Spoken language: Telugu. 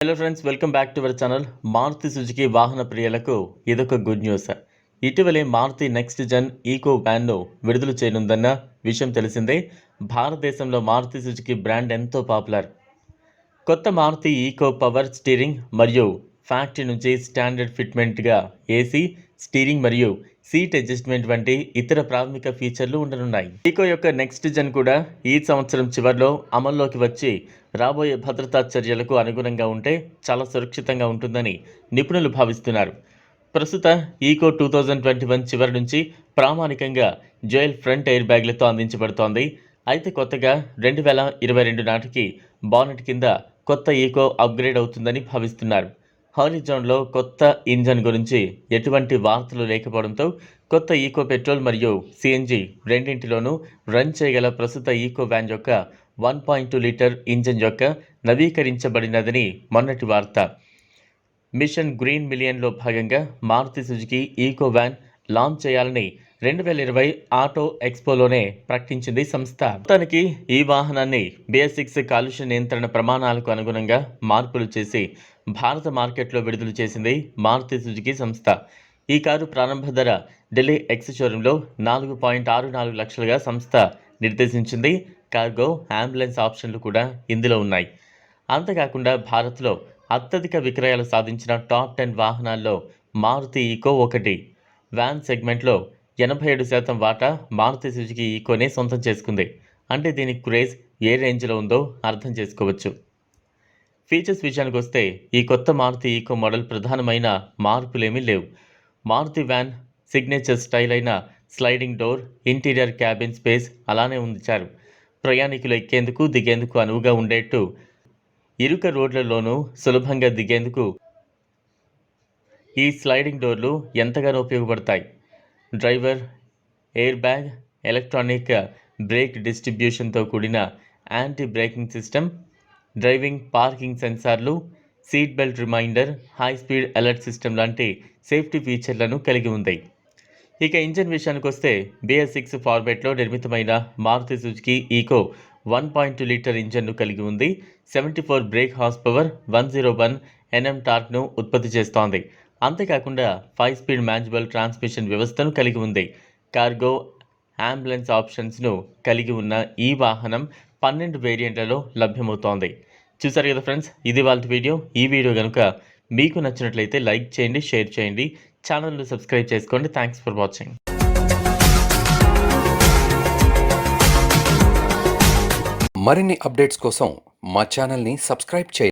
Hello friends welcome back to our channel Maruti Suzuki వాహన ప్రియులకు ఇదొక గుడ్ న్యూస్ ఇటీవలే మారుతి నెక్స్ట్ జన్ ఈకో వ్యాన్ను విడుదల చేయనుందన్న విషయం తెలిసిందే. భారతదేశంలో మారుతి సుజుకి బ్రాండ్ ఎంతో పాపులర్ కొత్త మారుతి ఈకో పవర్ స్టీరింగ్ మరియు ఫ్యాక్టరీ నుంచి స్టాండర్డ్ ఫిట్మెంట్గా ఏసీ స్టీరింగ్ మరియు సీట్ అడ్జస్ట్మెంట్ వంటి ఇతర ప్రాథమిక ఫీచర్లు ఉండనున్నాయి. ఈకో యొక్క నెక్స్ట్ జన్ కూడా ఈ సంవత్సరం చివరిలో అమల్లోకి వచ్చి రాబోయే భద్రతా చర్యలకు అనుగుణంగా ఉంటే చాలా సురక్షితంగా ఉంటుందని నిపుణులు భావిస్తున్నారు. ప్రస్తుత Eeco two thousand twenty one చివరి నుంచి ప్రామాణికంగా జోయల్ ఫ్రంట్ ఎయిర్ బ్యాగ్లతో అందించబడుతోంది. అయితే కొత్తగా రెండు వేల ఇరవై రెండు నాటికి బానెట్ కింద కొత్త ఈకో అప్గ్రేడ్ అవుతుందని భావిస్తున్నారు. హారిజోన్లో కొత్త ఇంజన్ గురించి ఎటువంటి వార్తలు లేకపోవడంతో కొత్త ఈకో పెట్రోల్ మరియు సిఎన్జి రెండింటిలోనూ రన్ చేయగల ప్రస్తుత ఈకో వ్యాన్ యొక్క one point two litre engine యొక్క నవీకరించబడినదని మొన్నటి వార్త. మిషన్ గ్రీన్ మిలియన్లో భాగంగా Maruti Suzuki Eeco van launch చేయాలని రెండు వేల ఇరవై ఆటో ఎక్స్పోలోనే ప్రకటించింది సంస్థ. మొత్తానికి ఈ వాహనాన్ని బిఎస్ సిక్స్ కాలుష్య నియంత్రణ ప్రమాణాలకు అనుగుణంగా మార్పులు చేసి భారత మార్కెట్లో విడుదల చేసింది మారుతి సుజుకి సంస్థ. ఈ కారు ప్రారంభ ధర ఢిల్లీ ఎక్స్ షోరూంలో నాలుగు పాయింట్ ఆరు నాలుగు లక్షలుగా సంస్థ నిర్దేశించింది. కార్గో అంబులెన్స్ ఆప్షన్లు కూడా ఇందులో ఉన్నాయి. అంతేకాకుండా భారత్లో అత్యధిక విక్రయాలు సాధించిన టాప్ టెన్ వాహనాల్లో మారుతి ఈకో ఒకటి. వ్యాన్ సెగ్మెంట్లో ఎనభై ఏడు శాతం వాటా మారుతి సుజుకి ఈకోనే సొంతం చేసుకుంది. అంటే దీని క్రేజ్ ఏ రేంజ్లో ఉందో అర్థం చేసుకోవచ్చు. ఫీచర్స్ విషయానికి వస్తే ఈ కొత్త మారుతి ఈకో మోడల్ ప్రధానమైన మార్పులేమీ లేవు. మారుతి వ్యాన్ సిగ్నేచర్ స్టైల్ అయిన sliding door interior cabin space అలానే ఉంచారు ప్రయాణికులు ఎక్కేందుకు దిగేందుకు అనువుగా ఉండేట్టు ఇరుక రోడ్లలోనూ సులభంగా దిగేందుకు ఈ స్లైడింగ్ డోర్లు ఎంతగానో ఉపయోగపడతాయి. Driver air bag electronic brake డిస్ట్రిబ్యూషన్తో కూడిన anti braking system driving parking సెన్సార్లు seat belt reminder high speed alert system లాంటి సేఫ్టీ ఫీచర్లను కలిగి ఉంది. ఇక ఇంజన్ విషయానికి వస్తే బిఎస్ సిక్స్ ఫార్మేట్లో నిర్మితమైన Maruti Suzuki Eeco one point two litre ఇంజన్ను కలిగి ఉంది. Seventy four brake horse power one zero one N M టార్క్ను ఉత్పత్తి చేస్తోంది. అంతేకాకుండా ఫైవ్ స్పీడ్ మ్యాన్యువల్ ట్రాన్స్మిషన్ వ్యవస్థను కలిగి ఉంది. కార్గో అంబులెన్స్ ఆప్షన్స్ను కలిగి ఉన్న ఈ వాహనం పన్నెండు వేరియంట్లలో లభ్యమవుతోంది. చూసారు కదా ఫ్రెండ్స్ ఇది వాళ్ళ వీడియో. ఈ వీడియో కనుక మీకు నచ్చినట్లయితే లైక్ చేయండి షేర్ చేయండి. ఛానల్ను సబ్స్క్రైబ్ చేసుకోండి. థ్యాంక్స్ ఫర్ వాచింగ్ మరిన్ని అప్డేట్స్ కోసం మా ఛానల్ని సబ్స్క్రైబ్ చేయండి.